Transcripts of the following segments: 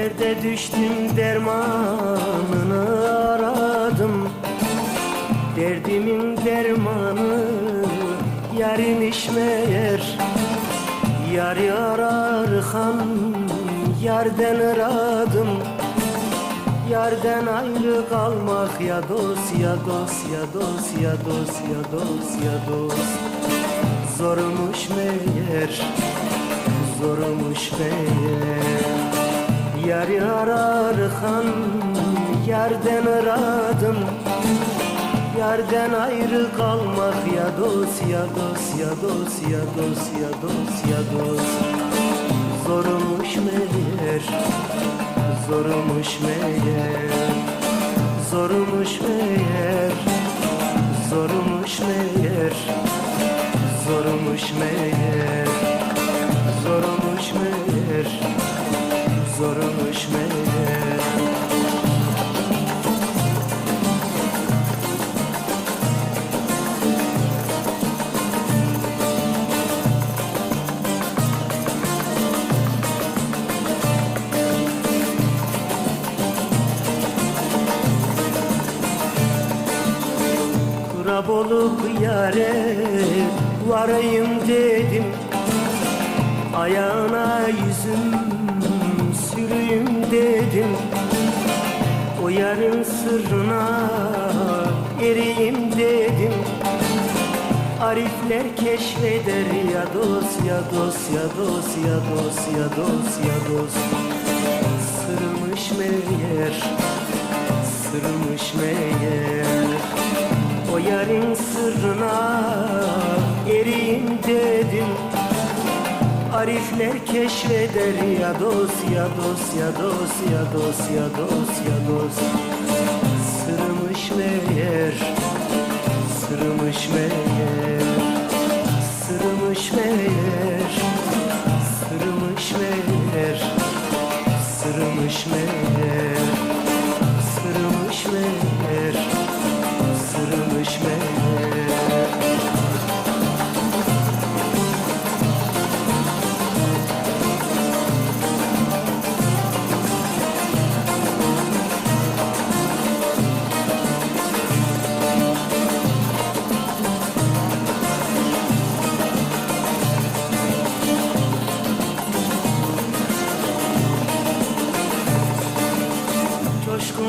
Derde düştüm dermanını aradım. Derdimin dermanı yarimiş meğer Yar ararken yerden aradım. Yerden ayrı kalmak ya dost ya dost ya dost ya dost ya dost ya dost. Zormuş meğer zormuş meğer Yar ararken yerden aradım. Yerden ayrı kalmak ya dost ya dost ya dost ya dost ya dost ya dost. Zormuş meğer Zormuş meğer. Zormuş meğer Zormuş meğer. Zormuş meğer Zormuş meğer. Zormuş Olup yare varayım dedim. Ayağına yüzüm süreyim dedim. O yarın sırrına eriyim dedim. Arifler keşfeder ya dost ya dost ya dost ya dost ya dost ya dost. Sırmış meğer sırmış meğer O yarın sırrına eriyim dedim. Arifler keşfeder ya dost ya dost ya dost ya dost ya dost ya dost. Sırmış meğer Sırmış meğer Sırmış meğer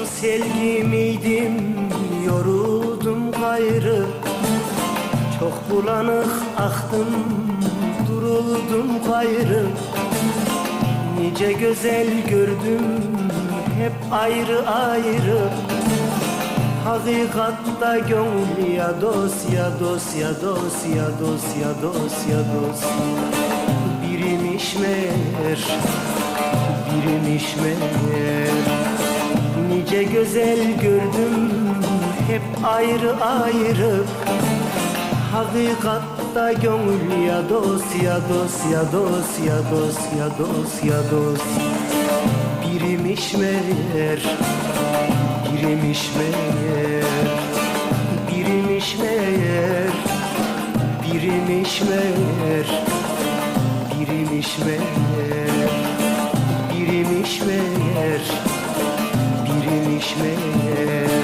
sevgi miydim yoruldum gayrı. Çok bulanık aktım duruldum gayrı. Nice güzel gördüm hep ayrı ayrı. Hakikatta gönül ya dost ya dost ya dost ya dost ya dost ya Nice güzel gördüm hep ayrı ayrı. Hakikatta gönül ya dost ya dost ya dost ya dost ya dost ya dost. Birimiş meğer Birimiş meğer Birimiş meğer. Birimiş meğer Birimiş meğer. Birimiş meğer Birimiş meğer Gurbet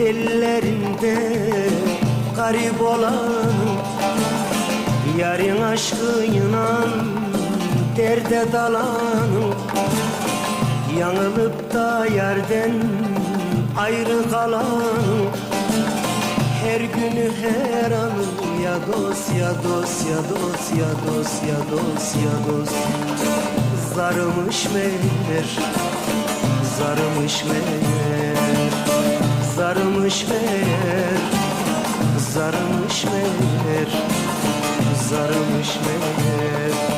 ellerinde garip olan Yarın aşkıyla derde dalan Yanılıp da yerden ayrı kalan Her günü her anı ya dost ya dost ya dost ya dost ya dost ya dost. Zarımış meğer Zarımış meğer Zarımış meğer Zarımış meğer Zarımış meğer